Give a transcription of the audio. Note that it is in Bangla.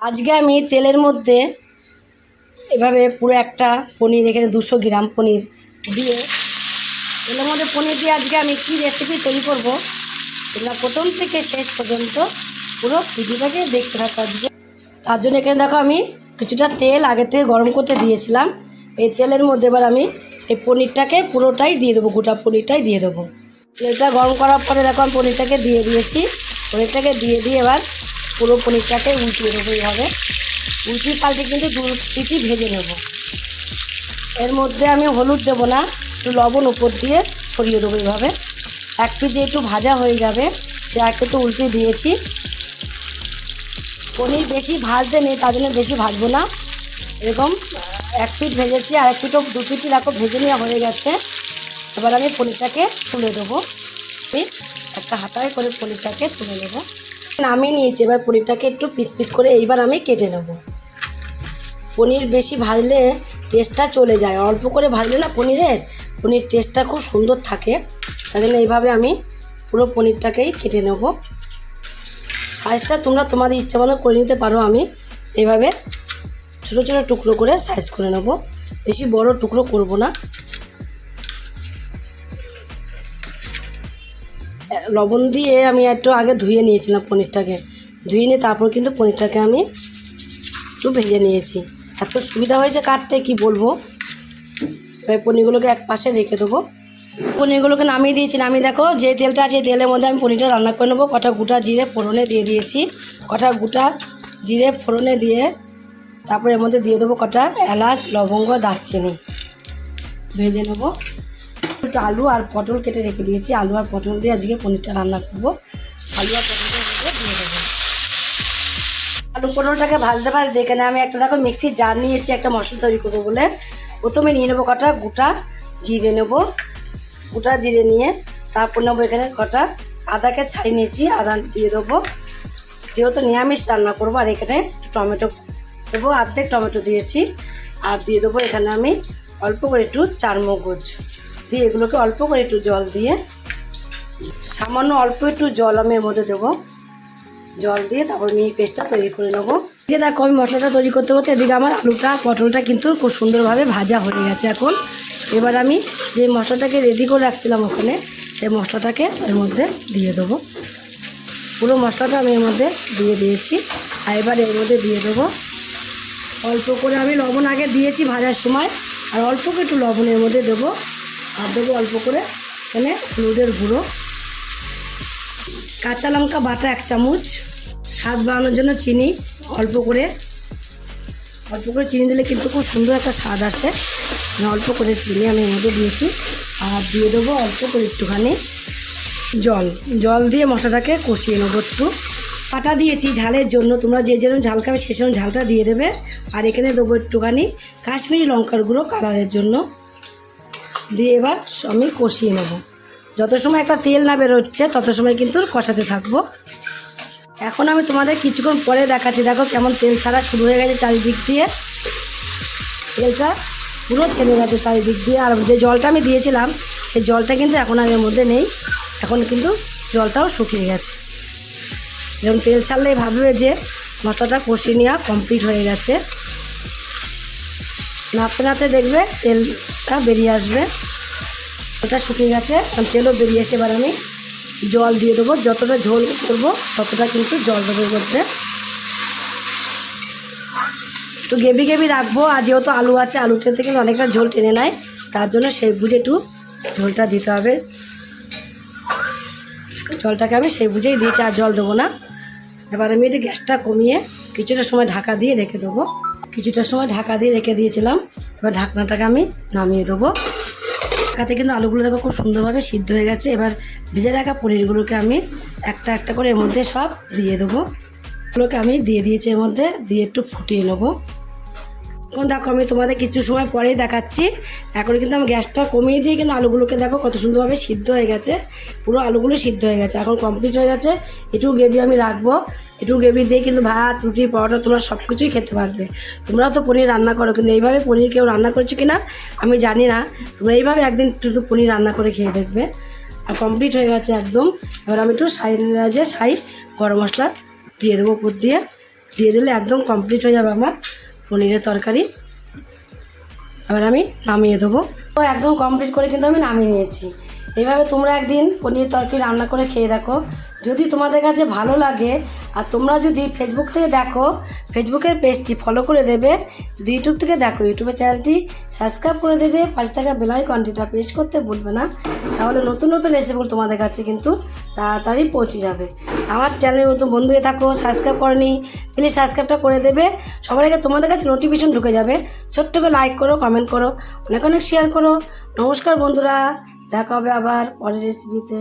আজকে আমি তেলের মধ্যে এভাবে পুরো একটা পনির, এখানে দুশো গ্রাম পনির দিয়ে তেলের মধ্যে পনির দিয়ে আজকে আমি কী রেসিপি তৈরি করব তোমরা প্রথম থেকে শেষ পর্যন্ত পুরো ভিডিওটাকে দেখতে থাকো তার জন্য এখানে দেখো আমি কিছুটা তেল আগে থেকে গরম করতে দিয়েছিলাম। এই তেলের মধ্যে এবার আমি এই পনিরটাকে পুরোটাই দিয়ে দেবো, গোটা পনিরটাই দিয়ে দেবো। তেলটা গরম করার পরে দেখো আমি পনিরটাকে দিয়ে দিয়েছি। পনিরটাকে দিয়ে দিয়ে এবার পুরো পনিরটাকে উল্টিয়ে দেবো এইভাবে। উল্টি পাল্টে কিন্তু দু পিটি ভেজে নেব। এর মধ্যে আমি হলুদ দেবো না, একটু লবণ উপর দিয়ে ছড়িয়ে দেবো এইভাবে। এক পিস একটু ভাজা হয়ে যাবে, সে এক একটু উল্টে দিয়েছি। পনির বেশি ভাজতে নেই, তার জন্য বেশি ভাজবো না। এরকম এক পিট ভেজেছি, আর এক পিঠও দু পিঠি রাখো ভেজে নেওয়া হয়ে গেছে। এবার আমি পনিরটাকে তুলে দেবো। একটা হাতায় করে পনিরটাকে তুলে নেব। নামিয়ে নিয়েছি। এবার পনিরটাকে একটু পিচ পিচ করে এইবার আমি কেটে নেব। পনির বেশি ভাজলে টেস্টটা চলে যায়। অল্প করে ভাজলে না পনিরের, পনির টেস্টটা খুব সুন্দর থাকে। তাই জন্য এইভাবে আমি পুরো পনিরটাকেই কেটে নেব। সাইজটা তোমরা তোমাদের ইচ্ছা মতো করে নিতে পারো। আমি এইভাবে ছোটো ছোটো টুকরো করে সাইজ করে নেব। বেশি বড় টুকরো করব না। লবণ দিয়ে আমি একটু আগে ধুয়ে নিয়েছিলাম পনিরটাকে। ধুয়ে নিয়ে তারপর কিন্তু পনিরটাকে আমি একটু ভেজে নিয়েছি। এত সুবিধা হয়েছে কাটতে, কি বলব? পনিরগুলোকে এক পাশে রেখে দেবো। পনিরগুলোকে নামিয়ে দিয়েছি। নামিয়ে দেখো, যে তেলটা আছে, তেলের মধ্যে আমি পনিরটা রান্না করে নেব। কটা গোটা জিরে ফোড়নে দিয়ে দিয়েছি। কটা গোটা জিরে ফোড়নে দিয়ে তারপর এর মধ্যে দিয়ে দেবো কটা এলাচ, লবঙ্গ, দারচিনি। ভেজে নেব। একটু আলু আর পটল কেটে রেখে দিয়েছি। আলু আর পটল দিয়ে আজকে পনিরটা রান্না করব। আলু আর পটলটা ভেজে দিয়ে দেবো। আলু পটলটাকে ভাজতে ভাজতে এখানে আমি একটা দেখো মিক্সির জার নিয়েছি, একটা মশলা তৈরি করব বলে। প্রথমে নিয়ে নেব কটা গোটা জিরে নেব। গোটা জিরে নিয়ে তারপর নেব এখানে কটা আদাকে ছাড়িয়ে নিয়েছি, আদা দিয়ে দেবো। যেহেতু নিরামিষ রান্না করব, আর এখানে টমেটো দেবো, অর্ধেক টমেটো দিয়েছি। আর দিয়ে দেবো এখানে আমি অল্প করে একটু চারমগজ। দিয়ে এগুলোকে অল্প করে একটু জল দিয়ে, সামান্য অল্প একটু জল আমি এর মধ্যে দেবো। জল দিয়ে তারপর মিহি পেস্টটা তৈরি করে নেব। দিয়ে দেখো আমি মশলাটা তৈরি করতে করতে এদিকে আমার আলুটা, পটলটা কিন্তু খুব সুন্দরভাবে ভাজা হয়ে গেছে এখন। এবার আমি যে মশলাটাকে রেডি করে রাখছিলাম ওখানে, সেই মশলাটাকে এর মধ্যে দিয়ে দেবো। পুরো মশলাটা আমি এর মধ্যে দিয়ে দিয়েছি। আর এবার এর মধ্যে দিয়ে দেবো অল্প করে আমি লবণ আগে দিয়েছি ভাজার সময়, আর অল্প একটু লবণের মধ্যে দেবো। আর দেবো অল্প করে। এখানে হলুদের গুঁড়ো। কাঁচা লঙ্কা বাটা এক চামচ। স্বাদ বাড়ানোর জন্য চিনি অল্প করে। অল্প করে চিনি দিলে কিন্তু খুব সুন্দর একটা স্বাদ আসে। মানে অল্প করে চিনি আমি মধ্যে দিয়েছি। আর দিয়ে দেবো অল্প করে একটুখানি জল। জল দিয়ে মশলাটাকে কষিয়ে নেব একটু। পাটা দিয়েছি ঝালের জন্য। তোমরা যে যেরকম ঝাল খাবে সে সেরকম ঝালটা দিয়ে দেবে। আর এখানে দেবো একটুখানি কাশ্মীরি লঙ্কার গুঁড়ো কালারের জন্য। দিয়ে এবার আমি কষিয়ে নেব। যত সময় একটা তেল না বেরোচ্ছে, তত সময় কিন্তু কষাতে থাকব। এখন আমি তোমাদের কিছুক্ষণ পরে দেখাচ্ছি। দেখো কেমন তেল ছাড়া শুরু হয়ে গেছে চারিদিক দিয়ে। তেলটা পুরো ছেড়ে গেছে চারিদিক দিয়ে। আর যে জলটা আমি দিয়েছিলাম, সেই জলটা কিন্তু এখন আর এর মধ্যে নেই। এখন কিন্তু জলটাও শুকিয়ে গেছে। যেমন তেল ছাড়লেই ভাববে যে মশলাটা কষিয়ে নেওয়া কমপ্লিট হয়ে গেছে। নাড়তে নাড়তে দেখবে তেলটা বেরিয়ে আসবে। ওটা শুকিয়ে গেছে তেলও বেরিয়ে এসে এবার আমি জল দিয়ে দেবো। যতটা ঝোল করব, ততটা কিন্তু জল দেবো মধ্যে। তো গেবি গেবি রাখব, আর যেহেতু আলু আছে, আলু আলুটাতে কিন্তু অনেকটা ঝোল টেনে নেয়, তার জন্য সেই বুঝে একটু ঝোলটা দিতে হবে। জলটাকে আমি সেই বুঝেই দিয়েছি, আর জল দেবো না। এবার আমি এটা গ্যাসটা কমিয়ে কিছুটা সময় ঢাকা দিয়ে রেখে দেবো। কিছুটা সময় ঢাকা দিয়ে রেখে দিয়েছিলাম। এবার ঢাকনাটাকে আমি নামিয়ে দেবো। ঢাকাতে কিন্তু আলুগুলো দেখো খুব সুন্দরভাবে সিদ্ধ হয়ে গেছে। এবার ভেজে রাখা পনিরগুলোকে আমি একটা একটা করে এর মধ্যে সব দিয়ে দেবো। ওগুলোকে আমি দিয়ে দিয়েছি এর মধ্যে, দিয়ে একটু ফুটিয়ে নেব। এখন দেখো আমি তোমাদের কিছু সময় পরেই দেখাচ্ছি। এখন কিন্তু আমি গ্যাসটা কমিয়ে দিয়ে কিন্তু আলুগুলোকে দেখো কত সুন্দরভাবে সিদ্ধ হয়ে গেছে। পুরো আলুগুলো সিদ্ধ হয়ে গেছে, এখন কমপ্লিট হয়ে গেছে। একটু গ্রেভি আমি রাখব, একটু গ্রেভি দিয়ে কিন্তু ভাত, রুটি, পরোটা তোমরা সব কিছুই খেতে পারবে। তোমরাও তো পনির রান্না করো, কিন্তু এইভাবে পনির কেউ রান্না করেছ কি না আমি জানি না। তোমরা এইভাবে একদিন শুধু পনির রান্না করে খেয়ে দেখবে। আর কমপ্লিট হয়ে গেছে একদম। এবার আমি একটু সাই, যে সাই, গরম মশলা দিয়ে দেবো উপর দিয়ে। দিয়ে দিলে একদম কমপ্লিট হয়ে যাবে আমার। পনিরের তরকারি। এবার আমি নামিয়ে দেবো। তো একদম কমপ্লিট করে কিন্তু আমি নামিয়ে নিয়েছি। এইভাবে তোমরা একদিন পনির তরকারি রান্না করে খেয়ে দেখো। যদি তোমাদের কাছে ভালো লাগে, আর তোমরা যদি ফেসবুক থেকে দেখো ফেসবুকের পেজটি ফলো করে দেবে, যদি ইউটিউব থেকে দেখো ইউটিউবের চ্যানেলটি সাবস্ক্রাইব করে দেবে, পাশে থাকা বেলাই কন্টিটা পেজ করতে ভুলবে না। তাহলে নতুন নতুন রেসিপিগুলো তোমাদের কাছে কিন্তু তাড়াতাড়ি পৌঁছে যাবে। আমার চ্যানেলের মতো বন্ধু হয়ে থাকো সাবস্ক্রাইব করনি প্লিজ সাবস্ক্রাইবটা করে দেবে। সবার আগে তোমাদের কাছে নোটিফিকেশন ঢুকে যাবে। ছোট্ট করে লাইক করো কমেন্ট করো, অনেক অনেক শেয়ার করো। নমস্কার বন্ধুরা। দেখা হবে আবার পরের রেসিপিতে